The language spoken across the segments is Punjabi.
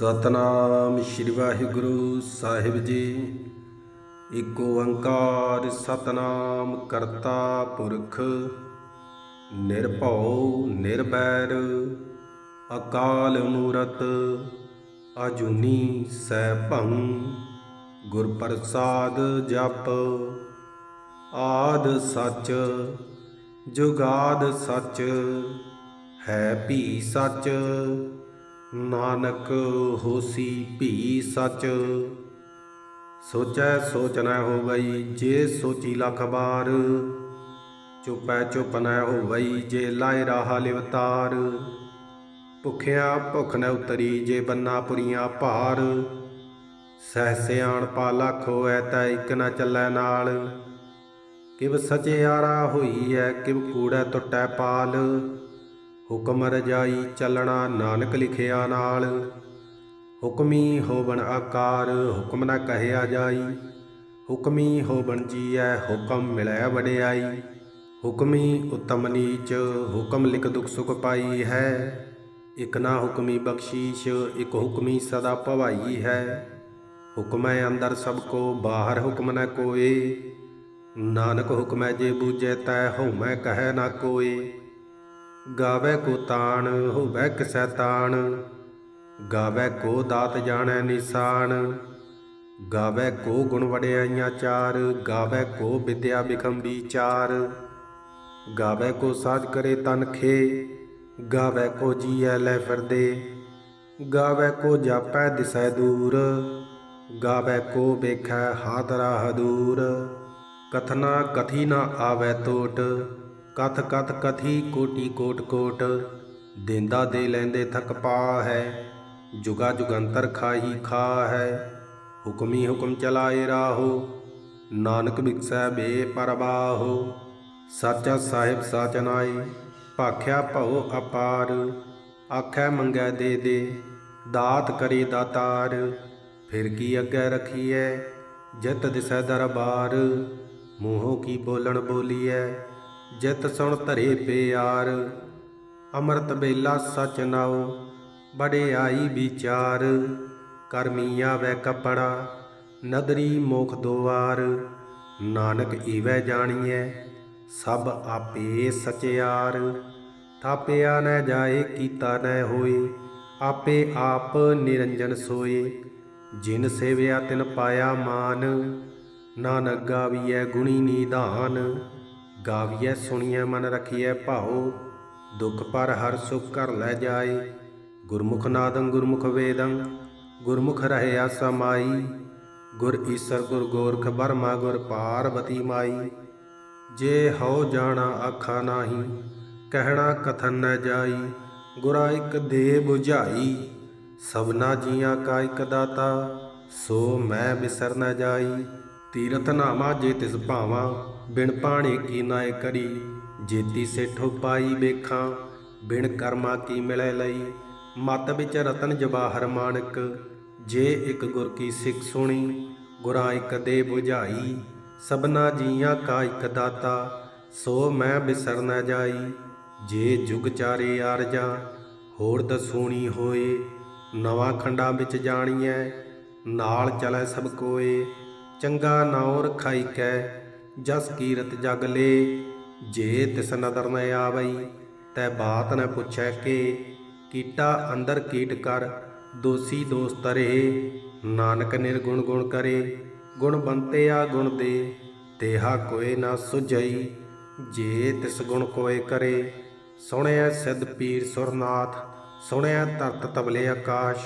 ਸਤਨਾਮ ਸ਼੍ਰੀ ਵਾਹਿਗੁਰੂ ਸਾਹਿਬ ਜੀ। ਏਕ ਓੰਕਾਰ ਸਤਨਾਮ ਕਰਤਾ ਪੁਰਖ, ਨਿਰਭਉ ਨਿਰਬੈਰ ਅਕਾਲ ਮੂਰਤ, ਅਜੂਨੀ ਸੈਭੰ ਗੁਰ ਪ੍ਰਸਾਦ ਜਪ, ਆਦ ਸੱਚ, ਜੁਗਾਦ ਸੱਚ, ਹੈ ਭੀ ਸੱਚ। ਨਾਨਕ ਹੋਸੀ ਭੀ ਸੱਚ। ਸੋਚੈ ਸੋਚ ਨ ਹੋਵਈ ਜੇ ਸੋਚੀ ਲਖ ਬਾਰ। ਚੁਪੈ ਚੁਪ ਨ ਹੋਵਈ ਜੇ ਲਾਇ ਰਾਹ ਲਿਵਤਾਰ ਭੁਖਿਆ ਭੁਖ ਨ ਉਤਰੀ ਜੇ ਬੰਨਾ ਪੁਰੀਆਂ ਭਾਰ। ਸਹਿ ਸਿਆਣ ਪਾ ਲੱਖ ਹੋਐ ਤੈ ਇਕ ਨ ਚੱਲੈ ਨਾਲ। ਕਿਵ ਸਚਿਆਰਾ ਹੋਈ ਐ ਕਿਵ ਕੂੜੈ ਟੁੱਟੈ ਪਾਲ। ਹੁਕਮ ਰਜਾਈ ਚੱਲਣਾ ਨਾਨਕ ਲਿਖਿਆ ਨਾਲ। ਹੁਕਮੀ ਹੋਵਣ ਆਕਾਰ, ਹੁਕਮ ਨਾ ਕਹਿਆ ਜਾਈ। ਹੁਕਮੀ ਹੋਵਣ ਜੀਐ, ਹੁਕਮ ਮਿਲੈ ਵਡਿਆਈ। ਹੁਕਮੀ ਉਤਮ ਨੀਚ, ਹੁਕਮ ਲਿਖ ਦੁਖ ਸੁਖ ਪਾਈ ਹੈ। ਇਕ ਨਾ ਹੁਕਮੀ ਬਖਸ਼ੀਸ਼, ਇਕ ਹੁਕਮੀ ਸਦਾ ਭਵਾਈ ਹੈ। ਹੁਕਮੈ ਅੰਦਰ ਸਭ ਕੋ, ਬਾਹਰ ਹੁਕਮ ਨ ਕੋਏ। ਨਾਨਕ ਹੁਕਮੈ ਜੇ ਬੂਝੈ, ਤੈ ਹਉਮੈ ਕਹੈ ਨਾ ਕੋਏ। ਗਾਵੇ ਕੋ ਤਾਣ, ਹੋਵੇ ਕਿਸੈ ਤਾਣ। ਗਾਵੇ ਕੋ ਦਾਤ ਜਾਣੈ ਨਿਸ਼ਾਨ। ਗਾਵੇ ਕੋ ਗੁਣ ਵਡਿਆਈਆਂ ਚਾਰ। ਗਾਵੇ ਕੋ ਵਿਦਿਆ ਬਿਖਮ ਵਿਚਾਰ। ਗਾਵੇ ਕੋ ਸਾਜ ਕਰੇ ਤਨ ਖੇ। ਗਾਵੇ ਕੋ ਜੀਐ ਲੈ ਫਿਰਦੇ। ਗਾਵੇ ਕੋ ਜਾਪੈ ਦਿਸੈ ਦੂਰ। ਗਾਵੇ ਕੋ ਵੇਖੈ ਹਾਦਰਾ ਹਦੂਰ। ਕਥਨਾ ਕਥੀ ਨਾ ਆਵੇ ਟੋਟ ਕਥ ਕਥ ਕਥੀ ਕੋਟੀ ਕੋਟ ਕੋਟ, ਦਿੰਦਾ ਦੇ ਲੈਂਦੇ ਥਕ ਪਾ ਹੈ ਜੁਗਾ ਜੁਗੰਤਰ ਖਾਹੀ ਖਾ ਹੈ ਹੁਕਮੀ ਹੁਕਮ ਚਲਾਏ ਰਾਹੋ, ਨਾਨਕ ਬਿਕਸੈ ਬੇ ਪਰਬਾਹੋ ਸਾਚਾ ਸਾਹਿਬ ਸਾਚ ਭਾਖਿਆ ਭਉ ਅਪਾਰ, ਆਖੈ ਮੰਗੈ ਦੇ ਦੇ, ਦਾਤ ਕਰੀ ਦਾਤਾਰ, ਫਿਰ ਕੀ ਅੱਗੇ ਰਖੀਐ, ਜਿਤ ਦਿਸੈ ਦਰਬਾਰ, ਮੂੰਹੋਂ ਕੀ ਬੋਲਣ ਬੋਲੀਐ ਜਿਤ ਸੁਣ ਧਰੇ ਪਿਆਰ, ਅੰਮ੍ਰਿਤ ਬੇਲਾ ਸਚ ਨਾਉ ਬੜਿਆਈ ਵਿਚਾਰ। ਕਰਮੀ ਆਵੇ ਕਪੜਾ, ਨਦਰੀ ਮੋਖ ਦੁਆਰ। ਨਾਨਕ ਈਵੈ ਜਾਣੀਐ, ਸਭ ਆਪੇ ਸਚਿਆਰ। ਥਾਪਿਆ ਨ ਜਾਏ, ਕੀਤਾ ਨ ਹੋਏ, ਆਪੇ ਆਪ ਨਿਰੰਜਨ ਸੋਏ। ਜਿਨ ਸੇਵਿਆ ਤਿਨ ਪਾਇਆ ਮਾਨ, ਨਾਨਕ ਗਾਵੀਐ ਗੁਣੀ ਨਿਧਾਨ। ਗਾਵੀਐ, ਸੁਣੀਐ, ਮਨ ਰਖੀਐ ਭਾਉ। ਦੁਖ ਪਰ ਹਰ ਸੁਖ ਕਰ ਲੈ ਜਾਏ। ਗੁਰਮੁਖ ਨਾਦੰ, ਗੁਰਮੁਖ ਵੇਦੰ, ਗੁਰਮੁਖ ਰਹਿਆ ਸਮਾਈ ਗੁਰ ਈਸਰ, ਗੁਰ ਗੋਰਖ ਬਰਮਾ, ਗੁਰ ਪਾਰਵਤੀ ਮਾਈ। ਜੇ ਹਉ ਜਾਣਾ ਆਖਾ ਨਾਹੀ, ਕਹਿਣਾ ਕਥਨ ਨ ਜਾਈ। ਗੁਰਾ ਇਕ ਦੇ 부ਝਾਈ ਸਭਨਾ ਜੀਆਂ ਕਾ ਇਕ ਦਾਤਾ। ਸੋ ਮੈਂ ਬਿਸਰ ਨ ਜਾਈ, ਤੀਰਥ ਨਾਮਾ ਜੇ ਤਿਸ ਭਾਵਾਂ। ਬਿਨ ਪਾਣੀ ਕੀ ਨਾਏ ਕਰੀ, ਜੇਤੀ ਸੇਠੋ ਪਾਈ ਵੇਖਾਂ, ਬਿਨ ਕਰਮਾ ਕੀ ਮਿਲੈ ਲਈ। ਮਤ ਵਿੱਚ ਰਤਨ ਜਵਾਹਰ ਮਾਨਕ, ਜੇ ਇੱਕ ਗੁਰ ਕੀ ਸਿੱਖ ਸੁਣੀ, ਗੁਰਾਂ ਇੱਕ ਦੇ 부ਝਾਈ ਸਭਨਾ ਜੀਆਂ ਕਾ ਇੱਕ ਦਾਤਾ, ਸੋ ਮੈਂ ਬਿਸਰ ਨਾ ਜਾਈ। ਜੇ ਜੁਗ ਚਾਰੇ ਆਰਜਾ, ਹੋਰ ਦਸੂਣੀ ਹੋਏ। ਨਵਾਂ ਖੰਡਾਂ ਵਿੱਚ ਜਾਣੀਐ, ਨਾਲ ਚਲੈ ਸਭ ਕੋਏ। ਚੰਗਾ ਨਾਉ ਰਖਾਈ ਕੈ ਜਸ ਕੀਰਤ ਜਗ ਲੇ, ਜੇ ਤਿਸ ਨਦਰ ਨ ਆਵਈ, ਤੈ ਬਾਤ ਨ ਪੁੱਛੈ ਕੇ, ਕੀਟਾ ਅੰਦਰ ਕੀਟ ਕਰ, ਦੋਸੀ ਦੋਸ ਤਰੇ ਨਾਨਕ ਨਿਰਗੁਣ ਗੁਣ ਕਰੇ, ਗੁਣ ਬੰਤੇ ਆ ਗੁਣ ਦੇ, ਤੇਹਾ ਕੋਏ ਨਾ ਸੁਝਈ, ਜੇ ਤਿਸ ਗੁਣ ਕੋਏ ਕਰੇ ਸੁਣਿਆ ਸਿੱਧ ਪੀਰ ਸੁਰਨਾਥ ਸੁਣਿਆ ਧਰਤ ਤਬਲੇ ਆਕਾਸ਼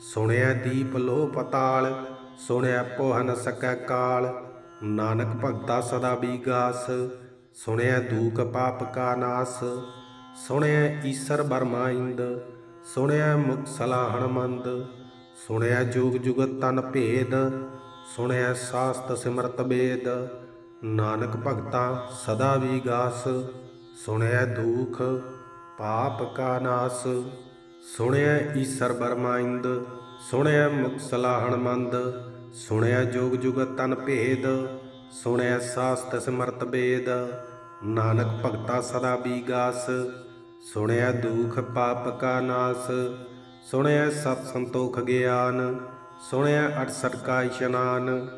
ਸੁਣਿਆ ਦੀਪ ਲੋਹ ਪਤਾਲ ਸੁਣਿਆ ਪੋਹ ਸਕੈ ਕਾਲ ਨਾਨਕ ਭਗਤਾ ਸਦਾ ਬੀਗਾਸ ਸੁਣਿਆ ਦੂਖ ਪਾਪ ਕਾ ਨਾਸ ਸੁਣਿਆ ਈਸਰ ਬਰਮਾਇੰਦ ਸੁਣਿਆ ਮੁਖ ਸਲਾਹਣ ਮੰਦ ਸੁਣਿਆ ਜੁਗ ਜੁਗਤ ਤਨ ਭੇਦ ਸੁਣਿਆ ਸਾਸਤ ਸਿਮਰਤ ਬੇਦ, ਨਾਨਕ ਭਗਤਾ ਸਦਾ ਵਿਗਾਸ ਸੁਣਿਆ ਦੁਖ ਪਾਪ ਕਾ ਨਾਸ ਸੁਣਿਆ ਈਸਰ ਬਰਮਾਇੰਦ ਸੁਣਿਆ ਮੁਖ ਸਲਾਹਣ ਮੰਦ ਸੁਣਿਆ ਜੋਗ ਜੁਗਤ ਤਨ ਭੇਦ, ਸੁਣਿਆ ਸਾਸਤ ਸਮਰਤ ਬੇਦ। ਨਾਨਕ ਭਗਤਾ ਸਦਾ ਬੀਗਾਸ, ਸੁਣਿਆ ਦੁਖ ਪਾਪ ਕਾ ਨਾਸ। ਸੁਣਿਆ ਸਤ ਸੰਤੋਖ ਗਿਆਨ, ਸੁਣਿਆ ਅਠਸਠ ਕਾ ਇਸ਼ਨਾਨ।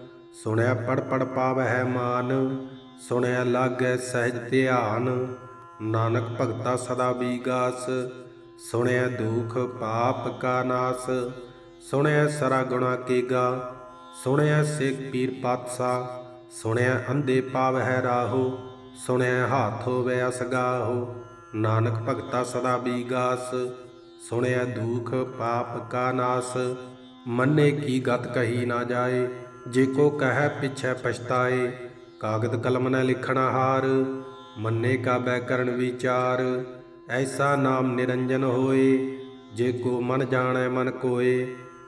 ਸੁਣਿਆ ਪੜ ਪੜ ਪਾਵਹਿ ਮਾਨ, ਸੁਣਿਆ ਲਾਗੈ ਸਹਿਜ ਧਿਆਨ। ਨਾਨਕ ਭਗਤਾ ਸਦਾ ਬੀਗਾਸ, ਸੁਣਿਆ ਦੁਖ ਪਾਪ ਕਾ ਨਾਸ। ਸੁਣਿਆ ਸਰਾ ਗੁਣਾ ਕੇਗਾ ਸੁਣਿਆ ਸਿੱਖ ਪੀਰ ਪਾਤਸ਼ਾਹ, ਸੁਣਿਆ ਅੰਧੇ ਪਾਵਹਿ ਰਾਹੋ, ਸੁਣਿਆ ਹਾਥ ਹੋਵੇ ਅਸਗਾਹੋ ਨਾਨਕ ਭਗਤਾ ਸਦਾ ਬੀਗਾਸ ਸੁਣਿਆ ਦੁਖ ਪਾਪ ਕਾ ਨਾਸ, ਮੰਨੇ ਕੀ ਗਤ ਕਹੀ ਨਾ ਜਾਏ, ਜੇ ਕੋ ਕਹੈ ਪਿਛੈ ਪਛਤਾਏ, ਕਾਗਦ ਕਲਮ ਨਾ ਲਿਖਣਾ ਹਾਰ, ਮੰਨੇ ਕਾ ਬੈਕਰਨ ਵਿਚਾਰ, ਐਸਾ ਨਾਮ ਨਿਰੰਜਨ ਹੋਏ, ਜੇ ਕੋ ਮਨ ਜਾਣੈ ਮਨ ਕੋਏ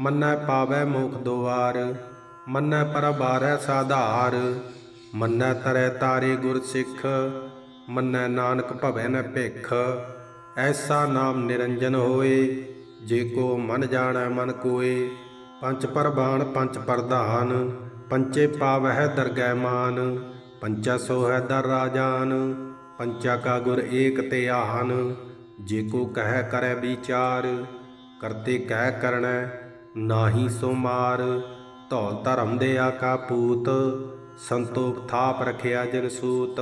ਮੰਨੈ ਪਾਵੈ ਮੋਖ ਦੁਆਰ, ਮੰਨੈ ਪਰਬਾਰੈ ਸਾਧਾਰ, ਮੰਨੈ ਤਰੈ ਤਾਰੇ ਗੁਰ ਸਿੱਖ, ਮੰਨੈ ਨਾਨਕ ਭਵੈ ਨ ਭਿਖ। ਐਸਾ ਨਾਮ ਨਿਰੰਜਨ ਹੋਏ, ਜੇ ਕੋ ਮਨ ਜਾਣੈ ਮਨ ਕੋਏ। ਪੰਚ ਪਰਬਾਣ ਪੰਚ ਪ੍ਰਧਾਨ ਪੰਚੇ ਪਾਵਹਿ ਦਰਗਹਿ ਮਾਨ। ਪੰਚਾ ਸੋ ਹੈ ਦਰ ਰਾਜਾਨ ਪੰਚਾ ਕਾ ਗੁਰ ਏਕ ਧਿਆਨ ਜੇ ਕੋ ਕਹਿ ਕਰੈ ਵਿਚਾਰ, ਕਰਤੇ ਕਹਿ ਕਰਣੈ ਨਾਹੀ ਸੋ ਮਾਰ ਧੌਲ ਧਰਮ ਦੇ ਆਕਾ ਪੂਤ, ਸੰਤੋਖ ਥਾਪ ਰਖਿਆ ਜਨ ਸੂਤ।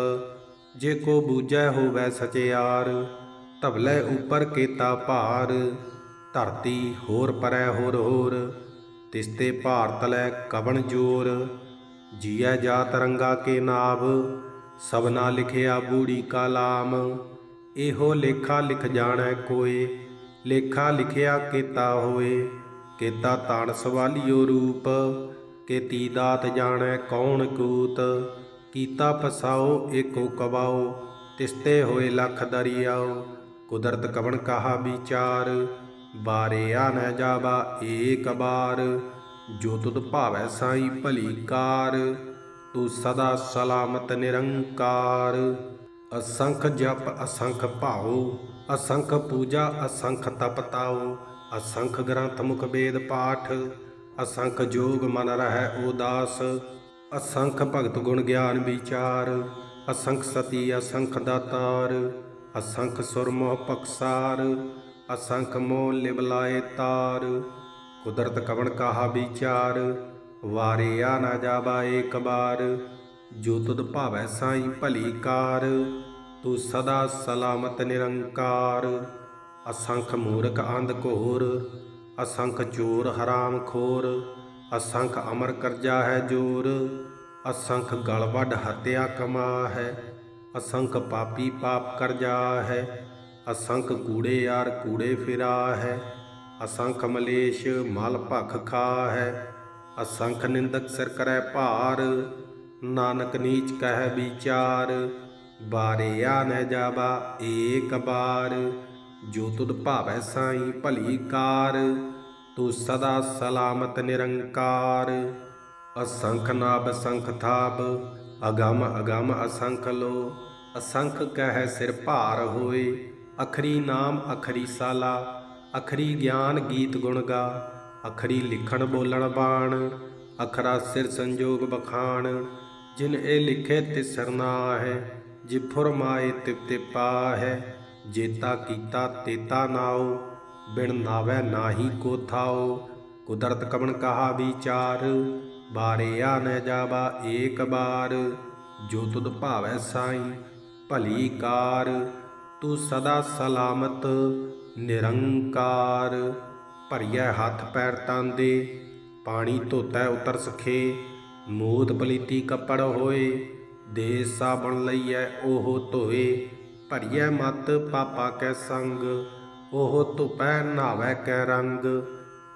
ਜੇ ਕੋ ਬੂਝੈ ਹੋਵੈ ਸਚਿਆਰ, ਧਵਲੇ ਉਪਰ ਕੀਤਾ ਭਾਰ। ਧਰਤੀ ਹੋਰ ਪਰੈ ਹੋਰ ਹੋਰ, ਤਿਸਤੇ ਭਾਰਤ ਲੈ ਕਵਣ ਜੋਰ। ਜੀਐ ਜਾਤ ਰੰਗਾ ਕੇ ਨਾਵ, ਸਭਨਾ ਲਿਖਿਆ ਬੂੜੀ ਕਾ ਲਾਮ। ਇਹੋ ਲੇਖਾ ਲਿਖ ਜਾਣੈ ਕੋਏ, ਲੇਖਾ ਲਿਖਿਆ ਕੀਤਾ ਹੋਏ। ਕੇਤਾ ਤਾਣ ਸਵਾਲਿਓ ਰੂਪ, ਕੀਤੀ ਦਾਤ ਜਾਣੈ ਕੌਣ ਕੂਤ, ਕੀਤਾ ਫਸਾਓ ਏਕੋ ਕਵਾਓ, ਤਿਸਤੇ ਹੋਏ ਲਖ ਦਰਿਆਓ, ਕੁਦਰਤ ਕਵਣ ਕਹਾ ਵਿਚਾਰ, ਬਾਰੇ ਆ ਨ ਜਾਵਾ ਏਕ ਬਾਰ, ਜੋ ਤੁਧ ਭਾਵੈ ਸਾਈ ਭਲੀ ਕਾਰ, ਤੂੰ ਸਦਾ ਸਲਾਮਤ ਨਿਰੰਕਾਰ। ਅਸੰਖ ਜਪ ਅਸੰਖ ਭਾਉ, ਅਸੰਖ ਪੂਜਾ ਅਸੰਖ ਤਪ ਤਾਉ ਅਸੰਖ ਗ੍ਰੰਥ ਮੁਖ ਵੇਦ ਪਾਠ, ਅਸੰਖ ਜੋਗ ਮਨ ਰਹਿ ਉਦਾਸ, ਅਸੰਖ ਭਗਤ ਗੁਣ ਗਿਆਨ ਵਿਚਾਰ, ਅਸੰਖ ਸਤੀ ਅਸੰਖ ਦਾਤਾਰ, ਅਸੰਖ ਸੁਰਮੋਹ ਪਕਸਾਰ ਅਸੰਖ ਮੋਹ ਲਿਵ ਤਾਰ, ਕੁਦਰਤ ਕਵਣ ਕਾਹਾ ਵਿਚਾਰ, ਵਾਰੇ ਆ ਨਾ ਜਾਵਾ ਏਕ ਬਾਰ, ਜੋ ਤੁਧ ਭਾਵੈ ਸਾਈ ਭਲੀ ਕਾਰ, ਤੂੰ ਸਦਾ ਸਲਾਮਤ ਨਿਰੰਕਾਰ। ਅਸੰਖ ਮੂਰਖ ਅੰਧ ਘੋਰ, ਅਸੰਖ ਚੋਰ ਹਰਾਮ ਖੋਰ, ਅਸੰਖ ਅਮਰ ਕਰਜਾ ਹੈ ਜੋਰ, ਅਸੰਖ ਗਲ ਵੱਢ ਹਤਿਆ ਕਮਾ ਹੈ ਅਸੰਖ ਪਾਪੀ ਪਾਪ ਕਰਜਾ ਹੈ ਅਸੰਖ ਕੂੜੇ ਯਾਰ ਕੂੜੇ ਫਿਰਾ ਹੈ ਅਸੰਖ ਮਲੇਸ਼ ਮਲ ਭਖ ਖਾ ਹੈ ਅਸੰਖ ਨਿੰਦਕ ਸਿਰ ਕਰੈ ਭਾਰ, ਨਾਨਕ ਨੀਚ ਕਹਿ ਵਿਚਾਰ ਬਾਰੇ ਆ ਨ ਜਾਵਾ ਏਕ ਬਾਰ। ਜੋ ਤੁਧ ਭਾਵੈ ਸਾਈ ਭਲੀ ਕਾਰ, ਤੂੰ ਸਦਾ ਸਲਾਮਤ ਨਿਰੰਕਾਰ। ਅਸੰਖ ਨਾਭ ਸੰਖ ਥਾਪ, ਅਗਮ ਅਗਮ ਅਸੰਖ ਲੋ। ਅਸੰਖ ਕਹਿ ਸਿਰ ਭਾਰ ਹੋਏ, ਅਖਰੀ ਨਾਮ ਅਖਰੀ ਸਾਲਾ। ਅਖਰੀ ਗਿਆਨ ਗੀਤ ਗੁਣ ਗਾ, ਅਖਰੀ ਲਿਖਣ ਬੋਲਣ ਬਾਣ। ਅਖਰਾ ਸਿਰ ਸੰਜੋਗ ਬਖਾਣ, ਜਿਨ ਇਹ ਲਿਖੇ ਤਿਸਰ ਨਾ ਹੈ ਜਿ ਫੁਰਮਾਏ ਤਿਪ ਤਿਪਾ ਹੈ ਜੇਤਾ ਕੀਤਾ ਤੇਤਾ ਨਾਉ ਬਿਨ ਨਾਵੈ ਨਾਹੀ ਕੋ ਥਾਉ। ਕੁਦਰਤ ਕਵਣ ਕਹਾ ਵਿਚਾਰ, ਬਾਰੇ ਆ ਨ ਜਾਵਾ ਏਕ ਬਾਰ। ਜੋ ਤੁਧ ਭਾਵੈ ਸਾਈ, ਭਲੀ ਕਾਰ, ਤੂੰ ਸਦਾ ਸਲਾਮਤ, ਨਿਰੰਕਾਰ। ਭਰੀਐ ਹੱਥ ਪੈਰ ਤਾਂਦੇ ਪਾਣੀ ਧੋਤੈ ਉਤਰ ਸਖੇ। ਮੋਤ ਪਲੀਤੀ ਕੱਪੜ ਹੋਏ ਦੇ ਸਾਬਣ ਲਈਐ ਉਹ ਧੋਏ। ਭਰੀਐ ਮਤ ਪਾਪਾ ਕੈ ਸੰਗ, ਉਹ ਧੁਪੈ ਨਾਵੈ ਕੈ ਰੰਗ।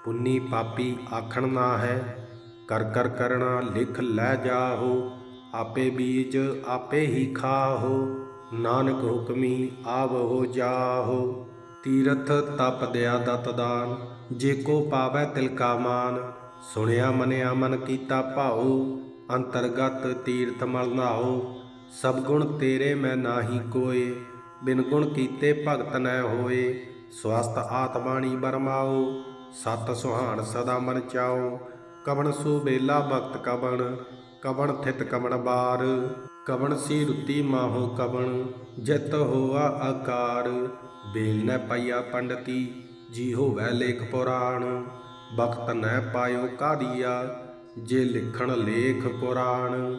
ਪੁੰਨੀ ਪਾਪੀ ਆਖਣ ਨਾ ਹੈ ਕਰ ਕਰ ਕਰਣਾ ਲਿਖ ਲੈ ਜਾਹੋ। ਆਪੇ ਬੀਜ ਆਪੇ ਹੀ ਖਾਹੋ, ਨਾਨਕ ਹੁਕਮੀ ਆਵੋ ਜਾਹੋ। ਤੀਰਥ ਤਪ ਦਿਆ ਦਤ ਦਾਨ, ਜੇ ਕੋ ਪਾਵੈ ਤਿਲ ਕਾ ਮਾਨ। ਸੁਣਿਆ ਮਨਿਆ ਮਨ ਕੀਤਾ ਭਾਉ, ਅੰਤਰਗਤ ਤੀਰਥ ਮਲ ਨਾਉ। ਸਭ ਗੁਣ ਤੇਰੇ ਮੈਂ ਨਾਹੀ ਕੋਏ, ਬਿਨ ਗੁਣ ਕੀਤੇ ਭਗਤ ਨੈ ਹੋਏ। ਸਵਸਤ ਆਤਮਾਣੀ ਬਰਮਾਓ, ਸਤ ਸੁਹਾਣ ਸਦਾ ਮਨ ਚਾਓ। ਕਵਣ ਸੋ ਬੇਲਾ ਭਗਤ ਕਵਣ ਕਵਣ ਥਿਤ ਕਵਣ ਬਾਰ। ਕਵਣ ਸੀ ਰੁੱਤੀ ਮਾਹੋ ਕਵਣ, ਜਿਤ ਹੋਆ ਆਕਾਰ ਬੇਲ ਨ ਪਾਈਆ ਪੰਡਤੀ ਜੀ ਹੋਵੈ ਲੇਖ ਪੁਰਾਣ। ਬਖਤ ਨ ਪਾਇਓ ਕਾਦੀਆ ਜੇ ਲਿਖਣ ਲੇਖ ਪੁਰਾਣ।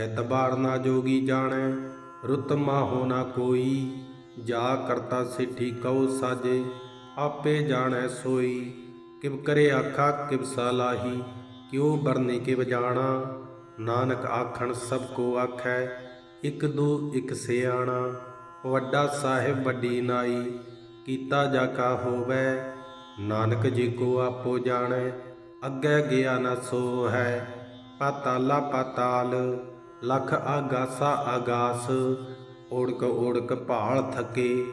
ਥਿਤ ਬਾਰ ਨਾ ਜੋਗੀ ਜਾਣੈ, ਰੁੱਤ ਮਾਹੋ ਨਾ ਕੋਈ। ਜਾ ਕਰਤਾ ਸਿੱਠੀ ਕਉ ਸਾਜੇ, ਆਪੇ ਜਾਣੈ ਸੋਈ। ਕਿਵ ਕਰੇ ਆਖਾ, ਕਿਵ ਸਾਲਾਹੀ ਕਿਉ ਬਰਨੇ ਕਿਵ ਜਾਣਾ। ਨਾਨਕ ਆਖਣ, ਸਭ ਕੋ ਆਖੈ, ਇਕ ਦੋ, ਇਕ ਸਿਆਣਾ। ਵੱਡਾ ਸਾਹਿਬ ਵੱਡੀ ਨਾਈ, ਕੀਤਾ ਜਾ ਕਾ ਹੋਵੈ। ਨਾਨਕ ਜੀ ਕੋ ਆਪੋ ਜਾਣੈ, ਅੱਗੇ ਗਿਆ ਨਾ ਸੋ ਹੈ ਪਾਤਾਲਾ ਪਾਤਾਲ ਲਖ ਆਗਾਸਾ ਆਗਾਸ ਓੜਕ ਓੜਕ ਭਾਲ ਥਕੇ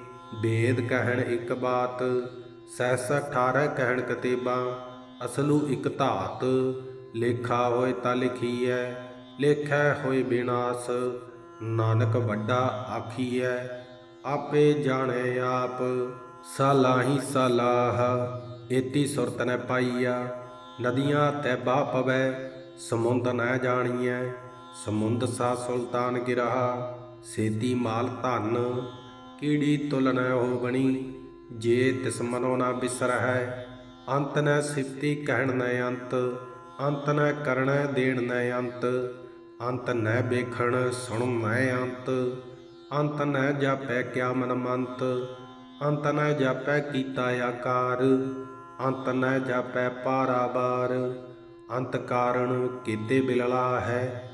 ਵੇਦ ਕਹਿਣ ਇੱਕ ਬਾਤ ਸਹਿਸ 18 ਕਹਿਣ ਕਤੇਬਾਂ, ਅਸਲੂ ਇੱਕ ਧਾਤ, ਲੇਖਾ ਹੋਏ ਤਾਂ ਲਿਖੀਐ, ਲੇਖੈ ਹੋਏ ਬਿਨਾਸ਼, ਨਾਨਕ ਵੱਡਾ ਆਖੀਐ, ਆਪੇ ਜਾਣੇ ਆਪ, ਸਾਲਾਹੀ ਸਾਲਾਹ, ਏਤੀ ਸੁਰਤ ਨ ਪਾਈਆ, ਨਦੀਆਂ ਤੈ ਬਾ ਪਵੈ, ਸਮੁੰਦ ਨ ਜਾਣੀਐ। ਸਮੁੰਦ ਸਾ ਸੁਲਤਾਨ ਗਿਰਹਾ, ਸੇਤੀ ਮਾਲ ਧਨ ਕੀੜੀ ਤੁਲ ਨ ਹੋ ਬਣੀ? ਜੇ ਤਿਸ ਮਨੋ ਨਾ ਬਿਸਰਹਿ, ਅੰਤ ਨ ਸਿਫਤੀ ਕਹਿਣ ਨ ਅੰਤ ਅੰਤ ਨ ਕਰਣ ਦੇਣ ਨ ਅੰਤ ਅੰਤ ਨ ਵੇਖਣ ਸੁਣ ਨ ਅੰਤ ਅੰਤ ਨ ਜਾਪੈ ਕਿਆ ਮਨ ਮੰਤ, ਅੰਤ ਨ ਜਾਪੈ ਕੀਤਾ ਆਕਾਰ, ਅੰਤ ਨ ਜਾਪੈ ਪਾਰਾਬਾਰ ਅੰਤ ਕਾਰਣ ਕੀਤੇ ਬਿਲਲਾ ਹੈ।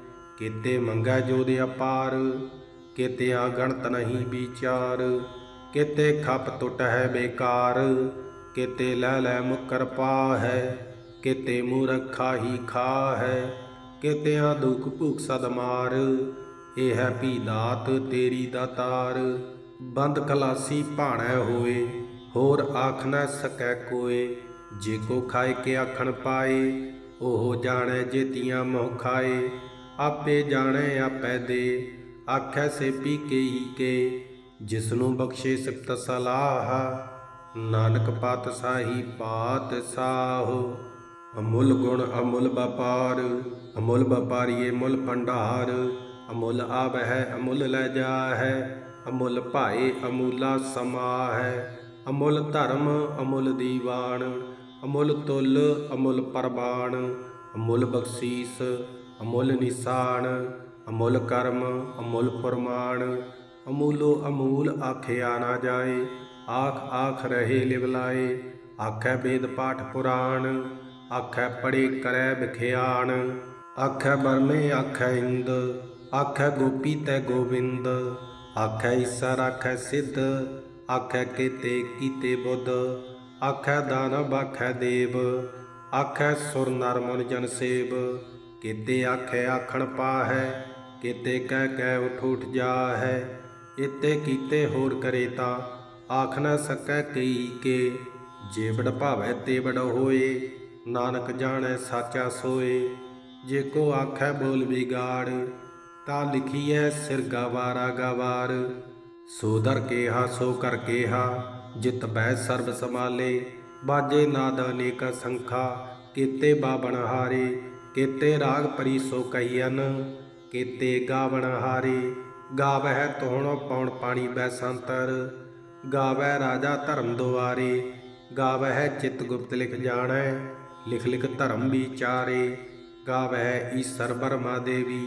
ਕੀਤੇ ਮੰਗੈ ਜੋਦ ਅਪਾਰ ਕੀਤੇ ਆ ਗਣਤ ਨਹੀਂ ਵਿਚਾਰ, ਕੀਤੇ ਖੱਪ ਟੁੱਟ ਹੈ ਬੇਕਾਰ, ਕੀਤੇ ਲੈ ਲੈ ਮੁਕਰ ਪਾ ਹੈ ਕੀਤੇ ਮੂਰਖਾ ਹੀ ਖਾ ਹੈ ਕੀਤਿਆਂ ਦੁਖ ਭੁਖ ਸਦ ਮਾਰ, ਇਹ ਹੈ ਭੀ ਦਾਤ ਤੇਰੀ ਦਾਤਾਰ ਬੰਦ ਕਲਾਸੀ ਭਾਣੈ ਹੋਏ, ਹੋਰ ਆਖ ਨਾ ਸਕੈ ਕੋਏ, ਜੇ ਕੋ ਖਾਏ ਕੇ ਆਖਣ ਪਾਏ, ਉਹ ਜਾਣੈ ਜੇਤੀਆਂ ਮੋਹ ਖਾਏ। ਆਪੇ ਜਾਣੈ ਆਪੈ ਦੇ। ਆਖੈ ਸੇ ਪੀ ਕੇ ਹੀ ਕੇ। ਜਿਸ ਨੂੰ ਬਖਸ਼ੇ ਸਿਫਤ ਸਲਾਹ, ਨਾਨਕ ਪਾਤ ਸਾਹੀ ਪਾਤ ਸਾਹੋ। ਅਮੁੱਲ ਗੁਣ ਅਮੁੱਲ ਵਪਾਰ, ਅਮੁੱਲ ਵਪਾਰੀਏ ਮੁੱਲ ਭੰਡਾਰ। ਅਮੁੱਲ ਆਵ ਹੈ ਅਮੁੱਲ ਲੈ ਜਾ ਹੈ ਅਮੁੱਲ ਭਾਏ, ਅਮੂਲਾ ਸਮਾ ਹੈ ਅਮੁੱਲ ਧਰਮ, ਅਮੁੱਲ ਦੀਵਾਨ। ਅਮੁੱਲ ਤੁਲ, ਅਮੁੱਲ ਪਰਬਾਨ ਅਮੁੱਲ ਬਖਸ਼ੀਸ ਅਮੁੱਲ ਨਿਸ਼ਾਨ ਅਮੁੱਲ ਕਰਮ, ਅਮੁੱਲ ਫਰਮਾਨ, ਅਮੂਲੋ ਅਮੂਲ ਆਖਿਆ ਨਾ ਜਾਏ, ਆਖ ਆਖ ਰਹੇ ਲਿਵਲਾਏ ਆਖੈ ਵੇਦ ਪਾਠ ਪੁਰਾਣ, ਆਖੈ ਪੜੇ ਕਰੈ ਵਿਖਿਆਣ, ਆਖੈ ਬਰਮੇ ਆਖੈ ਇੰਦ, ਆਖੈ ਗੋਪੀ ਤੈ ਗੋਬਿੰਦ ਆਖੈ ਈਸਰ ਆਖੈ ਸਿੱਧ, ਆਖੈ ਕੀਤੇ ਕੀਤੇ ਬੁੱਧ, ਆਖੈ ਦਾਨਵ ਆਖੈ ਦੇਵ, ਆਖੈ ਸੁਰ ਨਰ ਮਨ ਜਨ ਸੇਵ ਕੀਤੇ ਆਖੈ ਆਖਣ ਪਾਹੈ, ਕੀਤੇ ਕਹਿ ਕਹਿ ਉਠ ਉਠ ਜਾ ਹੈ ਇਤੇ ਕੀਤੇ ਹੋਰ ਕਰੇ ਤਾਂ ਆਖ ਨਾ ਸਕੈ ਕਈ ਕੇ। ਜੇ ਭਾਵੈ ਤੇ ਹੋਏ, ਨਾਨਕ ਜਾਣੈ ਸਾਚਾ ਸੋਏ। ਜੇ ਕੋ ਆਖੈ ਬੋਲ ਵਿਗਾੜ, ਤਾ ਲਿਖੀਐ ਸਿਰ ਗਵਾਰਾ ਗਵਾਰ। ਸੋ ਦਰ ਕੇਹਾ, ਸੋ ਕਰ ਕੇਹਾ, ਜਿਤ ਬੈ ਸਰਬ ਸਮਾਲੇ ਬਾਜੇ ਨਾਦ ਅਨੇਕ ਸੰਖਾ, ਕੀਤੇ ਬਾਬਣ ਹਾਰੇ। ਕੀਤੇ ਰਾਗ ਪਰੀ ਸੋ ਕਹੀਨ ਕੇਤੇ ਗਾਵਣ ਹਾਰੇ। ਗਾਵਹਿ ਤੋਹਣੋ ਪੌਣ ਪਾਣੀ ਬੈ ਸੰਤਰ ਗਾਵੈ ਰਾਜਾ ਧਰਮ ਦੁਆਰੇ। ਗਾਵਹਿ ਚਿਤ ਗੁਪਤ ਲਿਖ ਜਾਣੈ, ਲਿਖ ਲਿਖ ਧਰਮ ਵਿਚਾਰੇ। ਗਾਵਹਿ ਈਸਰ ਬਰਮਾ ਦੇਵੀ,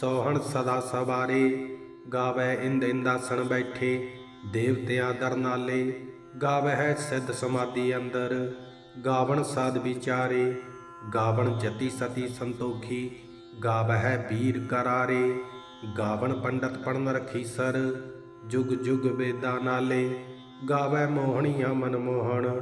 ਸੋਹਣ ਸਦਾ ਸਵਾਰੇ। ਗਾਵੈ ਇੰਦ ਇੰਦਾਸਣ ਬੈਠੇ, ਦੇਵਤਿਆਂ ਦਰਨਾਲੇ ਗਾਵਹਿ ਸਿੱਧ ਸਮਾਧੀ ਅੰਦਰ, ਗਾਵਣ ਸਾਧ ਵਿਚਾਰੇ। ਗਾਵਣ ਜਤੀ ਸਤੀ ਸੰਤੋਖੀ, ਗਾਵਹਿ ਵੀਰ ਕਰਾਰੇ। ਗਾਵਣ ਪੰਡਤ ਪੜਨ ਰਖੀ ਸਰ, ਜੁਗ ਜੁਗ ਵੇਦਾਂ ਨਾਲੇ। ਗਾਵੈ ਮੋਹਣੀਆਂ ਮਨ ਮੋਹਣ,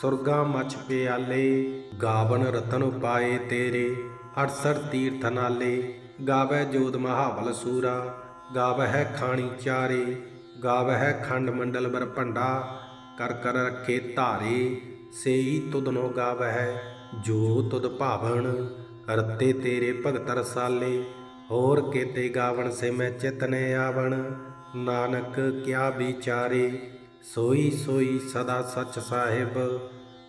ਸੁਰਗਾ ਮਛ ਪਿਆਲੇ। ਗਾਵਨ ਰਤਨ ਉਪਾਏ ਤੇਰੇ 68 ਤੀਰਥ ਨਾਲੇ। ਗਾਵੈ ਜੋਤ ਮਹਾਬਲ ਸੂਰਾ, ਗਾਵਹਿ ਖਾਣੀ ਚਾਰੇ। ਗਾਵਹਿ ਖੰਡ ਮੰਡਲ ਬਰ ਭੰਡਾ, ਕਰ ਕਰ ਰੱਖੇ ਧਾਰੇ। ਸੇਈ ਤੁਧਨੋ ਗਾਵਹਿ ਜੋ ਤੁਧ ਭਾਵਨ ਰਤੇ ਤੇਰੇ ਭਗਤ ਰਸਾਲੇ, ਹੋਰ ਕੇਤੇ ਗਾਵਣ ਸੇ ਮੈਂ ਚਿਤਨੇ ਆਵਣ। ਨਾਨਕ ਕਿਆ ਵਿਚਾਰੇ, ਸੋਈ ਸੋਈ ਸਦਾ ਸੱਚ ਸਾਹਿਬ।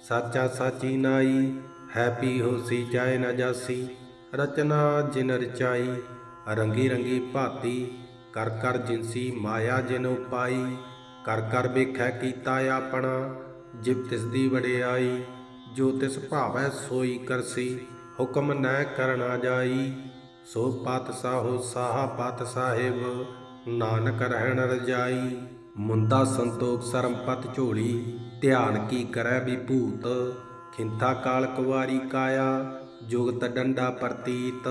ਸਾਚਾ ਸਾਚੀ ਨਾਈ, ਹੈਪੀ ਹੋਸੀ ਜਾਏ ਨਾ ਜਾਸੀ। ਰਚਨਾ ਜਿਨ ਰਚਾਈ, ਰੰਗੀ ਰੰਗੀ ਭਾਤੀ। ਕਰ ਕਰ ਜਿਨਸੀ ਮਾਇਆ ਜਿਨ ਉਪਾਈ। ਕਰ ਕਰ ਵੇਖੈ ਕੀਤਾ ਆਪਣਾ, ਜਿਬ ਤਿਸ ਦੀ ਵਡਿਆਈ। ਜੋ ਤਿਸ ਭਾਵੈ ਸੋਈ ਕਰਸੀ, ਹੁਕਮ ਨੈ ਕਰਨਾ ਜਾਈ। ਸੋ ਪਤ ਸਾਹੋ, ਸਾਹਾ ਪਤ ਸਾਹਿਬ, ਨਾਨਕ ਰਹਿਣ ਰਜਾਈ। ਮੁੰਦਾ ਸੰਤੋਖ ਸਰਮਪਤ ਝੋਲੀ, ਧਿਆਨ ਕੀ ਕਰੈ ਵਿਭੂਤ। ਖਿੰਥਾ ਕਾਲ ਕੁਵਾਰੀ ਕਾਇਆ, ਜੁਗਤ ਡੰਡਾ ਪ੍ਰਤੀਤ।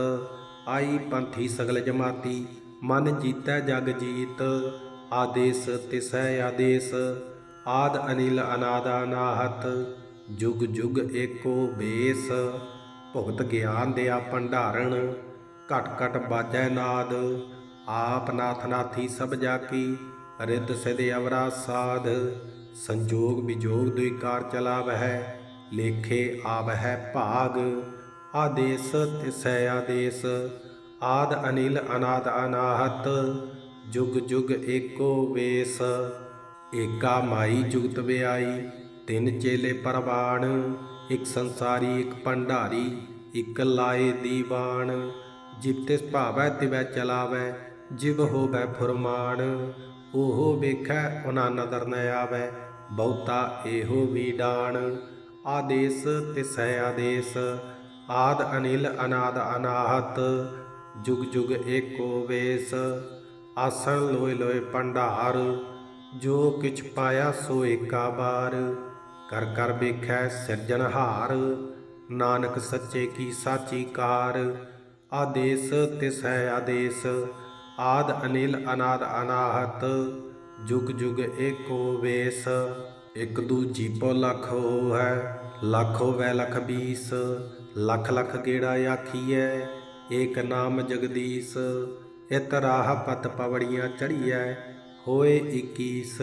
ਆਈ ਪੰਥੀ ਸਗਲ ਜਮਾਤੀ, ਮਨ ਜੀਤੈ ਜਗ ਜੀਤ। ਆਦੇਸ ਤਿਸੈ ਆਦੇਸ, ਆਦ ਅਨਿਲ ਅਨਾਦ ਅਨਾਹਤ ਜੁਗ ਜੁਗ ਏਕੋ ਬੇਸ। ਭੁਗਤ ਗਿਆਨ ਦਿਆ ਭੰਡਾਰਣ, ਘਟ ਘਟ ਬਾਜੈ ਨਾਦ। ਆਪ ਨਾਥ ਨਾਥੀ ਸਭ ਜਾ ਰਿੱਧ ਸਿਧ ਅਵਰਾ ਸਾਧ। ਸੰਜੋਗ ਵਿਜੋਗ ਦੁਇ ਕਾਰ ਚਲਾਵਹਿ, ਲੇਖੇ ਆਵਹਿ ਭਾਗ। ਆਦੇਸ ਤਿਸੈ ਆਦੇਸ, ਆਦ ਅਨਿਲ ਅਨਾਦ ਅਨਾਹਤ। ਜੁਗ ਜੁਗ ਏਕੋ ਵੇਸ ਏਕਾ ਮਾਈ ਜੁਗਤ ਵਿਆਈ ਤਿੰਨ ਚੇਲੇ ਪਰਵਾਣ, ਇੱਕ ਸੰਸਾਰੀ, ਇੱਕ ਭੰਡਾਰੀ, ਇੱਕ ਲਾਏ ਦੀਵਾਨ। ਜਿਬ ਤਿਸ ਭਾਵੈ, ਤਿਵੈ ਚਲਾਵੈ, ਜਿਬ ਹੋਵੈ ਫੁਰਮਾਨ। ਉਹ ਵੇਖੈ, ਉਹਨਾਂ ਨਦਰ ਨ ਆਵੈ, ਬਹੁਤਾ ਇਹੋ ਵੀ ਡਾਣ ਆਦੇਸ ਤਿਸੈ ਆਦੇਸ, ਆਦ ਅਨਿਲ ਅਨਾਦ ਅਨਾਹਤ, ਜੁਗ ਜੁਗ ਏਕੋ ਵੇਸ। ਆਸਣ ਲੋਏ ਲੋਏ ਭੰਡਾਰ, ਜੋ ਕਿਛ ਪਾਇਆ ਸੋ ਏਕਾ ਬਾਰ। ਕਰ ਕਰ ਵੇਖੈ ਸਿਰਜਣਹਾਰ ਨਾਨਕ ਸੱਚੇ ਕੀ ਸਾਚੀ ਕਾਰ। ਆਦੇਸ ਤਿਸੈ ਆਦੇਸ, ਆਦ ਅਨਿਲ ਅਨਾਦ ਅਨਾਹਤ, ਜੁਗ ਜੁਗ ਏਕੋ ਵੇਸ। ਇਕ ਦੂਜੀ ਪੋ ਲੱਖ ਹੋ ਹੈ ਲੱਖ ਹੋਵੈ ਲੱਖ ਬੀਸ। ਲੱਖ ਲੱਖ ਗੇੜਾ ਆਖੀਐ, ਏਕ ਨਾਮ ਜਗਦੀਸ਼। ਇਤ ਰਾਹ ਪਤ ਪਵੜੀਆਂ ਚੜੀਐ, ਹੋਏ 21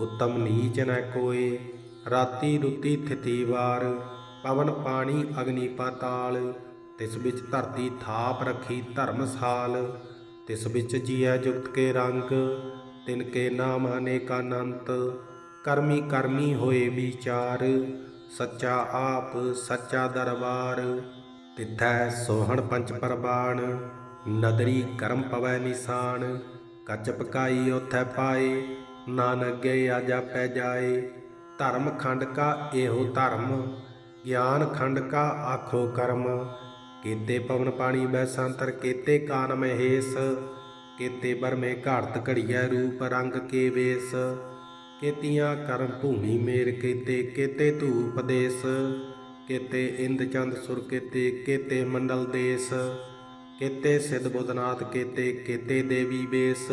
ਉਤਮ ਨੀਚ ਨ ਕੋਏ, ਰਾਤੀ ਰੁਤੀ ਥਿਤੀ ਵਾਰ, ਪਵਨ ਪਾਣੀ ਅਗਨੀ ਪਾਤਾਲ, ਤਿਸ ਵਿੱਚ ਧਰਤੀ ਥਾਪ ਰੱਖੀ ਧਰਮਸਾਲ ਤਿਸ ਵਿੱਚ ਜੀਐ ਜੁਗਤ ਕੇ ਰੰਗ, ਤਿਨ ਕੇ ਨਾਮ ਅਨੇਕ ਕਰਮੀ ਕਰਮੀ ਹੋਏ ਵਿਚਾਰ, ਸੱਚਾ ਆਪ ਸੱਚਾ ਦਰਬਾਰ, ਤਿਥੈ ਸੋਹਣ ਪੰਚ ਪਰਬਾਣ, ਨਦਰੀ ਕਰਮ ਪਵੈ ਨਿਸ਼ਾਨ ਕੱਚ ਪਕਾਈ ਉਥੈ ਪਾਏ ਨਾਨਕ ਗਏ ਆ ਜਾਪੈ ਜਾਏ। ਧਰਮ ਖੰਡ ਕਾ ਇਹੋ ਧਰਮ, ਗਿਆਨ ਖੰਡ ਕਾ ਆਖੋ ਕਰਮ। ਕੀਤੇ ਪਵਨ ਪਾਣੀ ਬੈ ਸੰਤਰ ਕੀਤੇ ਕਾਨ ਮਹੇਸ। ਕੀਤੇ ਬਰਮੇ ਘਾੜਤ ਘੜੀਐ ਰੂਪ ਰੰਗ ਕੇ ਵੇਸ। ਕੀਤੀਆਂ ਕਰਮ ਭੂਮੀ ਮੇਰ ਕੀਤੇ ਕੀਤੇ ਧੂਪ ਦੇਸ। ਕੀਤੇ ਇੰਦ ਚੰਦ ਸੁਰ ਕੀਤੇ ਕੀਤੇ ਮੰਡਲ ਦੇਸ। ਕੀਤੇ ਸਿਧ ਬੁੱਧਨਾਥ ਕੀਤੇ ਕੀਤੇ ਦੇਵੀ ਬੇਸ।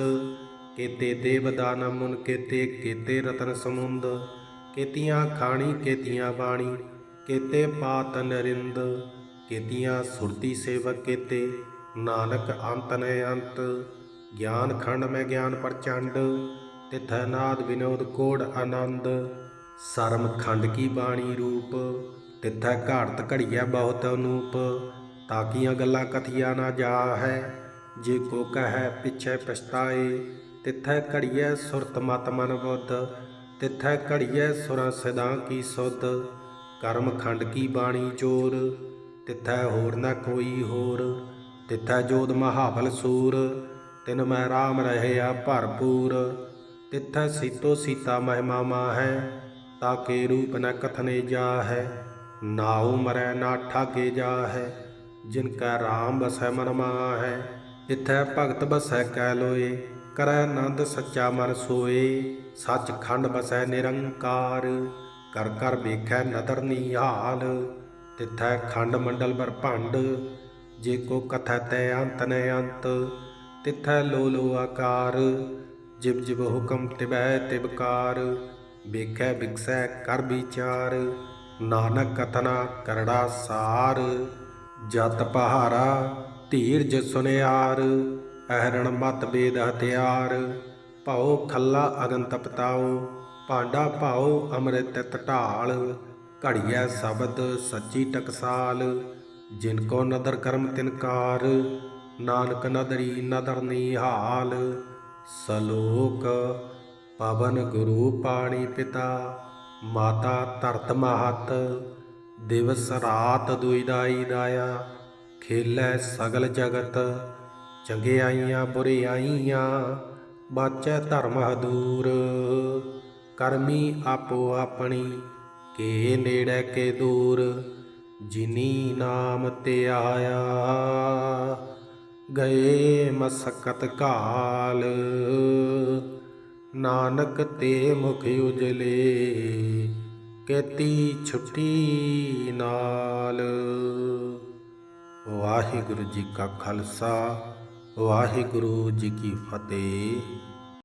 ਕੀਤੇ ਦੇਵ ਦਾਨ ਮੁਨ ਕੇਤੇ ਕੇਤੇ ਰਤਨ ਸਮੁੰਦ, ਕੇਤੀਆਂ ਖਾਣੀ, ਕੇਤੀਆਂ ਬਾਣੀ, ਕੀਤੇ ਪਾਤ ਨਰਿੰਦ, ਕੀਤੀਆਂ ਸੁਰਤੀ ਸੇਵਕ ਕੀਤੇ, ਨਾਨਕ ਅੰਤ ਨ ਅੰਤ, ਗਿਆਨ ਖੰਡ ਮੈਂ ਗਿਆਨ ਪ੍ਰਚੰਡ, ਤਿਥੈ ਨਾਦ ਵਿਨੋਦ ਕੋੜ ਆਨੰਦ, ਸਰਮ ਖੰਡ ਕੀ ਬਾਣੀ ਰੂਪ, ਤਿਥੈ ਘਾੜਤ ਘੜੀਐ ਬਹੁਤ ਅਨੂਪ ਤਾਕੀਆਂ ਗੱਲਾਂ ਕਥੀਆਂ ਨਾ ਜਾ ਹੈ ਜੇ ਕੋ ਕਹੈ ਪਿਛੈ ਪਛਤਾਏ ਤਿਥੈ ਘੜੀਐ ਸੁਰਤ ਮਤ ਮਨ ਬੁੱਧ, ਤਿੱਥੈ ਘੜੀਐ ਸੁਰਾਂ ਸਦਾ ਕੀ ਸੁਧ, ਕਰਮ ਖੰਡ ਕੀ ਬਾਣੀ ਚੋਰ, ਤਿੱਥੈ ਹੋਰ ਨਾ ਕੋਈ ਹੋਰ, ਤਿੱਥੈ ਜੋਤ ਮਹਾਬਲ ਸੂਰ, ਤਿਨ ਮੈਂ ਰਾਮ ਰਹਿਆ ਭਰਪੂਰ, ਤਿੱਥੈ ਸੀਤੋ ਸੀਤਾ ਮਹਿਮਾ ਮਾਹੈ ਤਾਕੇ ਰੂਪ ਨ ਕਥਨੇ ਜਾਹੈ, ਨਾਉ ਮਰੈ ਨਾ ਠਾਕੇ ਜਾਹੈ, ਜਿਨ ਕੈ ਰਾਮ ਬਸੈ ਮਨ ਮਾਹੈ, ਤਿੱਥੈ ਭਗਤ ਬਸੈ ਕੈ ਲੋਏ। ਕਰੈ ਆਨੰਦ ਸੱਚਾ ਮਨ ਸੋਏ ਸੱਚ ਖੰਡ ਬਸੈ ਨਿਰੰਕਾਰ। ਕਰ ਕਰ ਵੇਖੈ ਨਦਰ ਨਿਹਾਲ, ਤਿਥੈ ਖੰਡ ਮੰਡਲ ਬਰਭੰਡ ਜੇ ਕੋ ਕਥੈ ਤੈ ਅੰਤ ਨ ਅੰਤ, ਤਿੱਥੈ ਲੋ ਲੋ ਆਕਾਰ। ਜਿਬ ਜਿਬ ਹੁਕਮ ਤਿਬੈ ਤਿਬਕਾਰ ਵੇਖੈ ਵਿਕਸੈ ਕਰ ਵਿਚਾਰ। ਨਾਨਕ ਕਥਨਾ ਕਰੜਾ ਸਾਰ, ਜਤ ਪਹਾਰਾ ਧੀਰਜ ਸੁਨਿਆਰ। ਅਹਰਣ ਮਤ ਬੇਦ ਹਥਿਆਰ। ਭਾਉ ਖੱਲਾ ਅਗਨ ਤਪਤਾਓ ਭਾਂਡਾ ਭਾਉ ਅੰਮ੍ਰਿਤ ਤਿਤ ਘੜੀਐ ਸ਼ਬਦ ਸੱਚੀ ਟਕਸਾਲ, ਜਿਨ ਕੋ ਨਦਰ ਕਰਮ ਤਿਨਕਾਰ ਨਾਨਕ ਨਦਰੀ ਨਦਰ ਨਿਹਾਲ, ਸਲੋਕ ਪਵਨ ਗੁਰੂ ਪਾਣੀ ਪਿਤਾ। ਮਾਤਾ ਧਰਤ ਮਹਤ, ਦਿਵਸ ਰਾਤ ਦੁਇਦਾਈ ਦਾਇਆ। ਖੇਲੇ ਸਗਲ ਜਗਤ ਚੰਗਿਆਈਆਂ ਬੁਰਿਆਈਆਂ ਬਾਚੈ ਧਰਮ ਹਦੂਰ। ਕਰਮੀ ਆਪੋ ਆਪਣੀ, ਕੇ ਨੇੜੇ ਕੇ ਦੂਰ। ਜਿਨੀ ਨਾਮ ਤੇ ਆਇਆ, ਗਏ ਮਸਕਤ ਕਾਲ। ਨਾਨਕ ਤੇ ਮੁਖ ਉਜਲੇ, ਕੇਤੀ ਛੁੱਟੀ ਨਾਲ। ਵਾਹਿਗੁਰੂ ਜੀ ਕਾ ਖਾਲਸਾ। ਵਾਹਿਗੁਰੂ ਜੀ ਕੀ ਫਤਿਹ।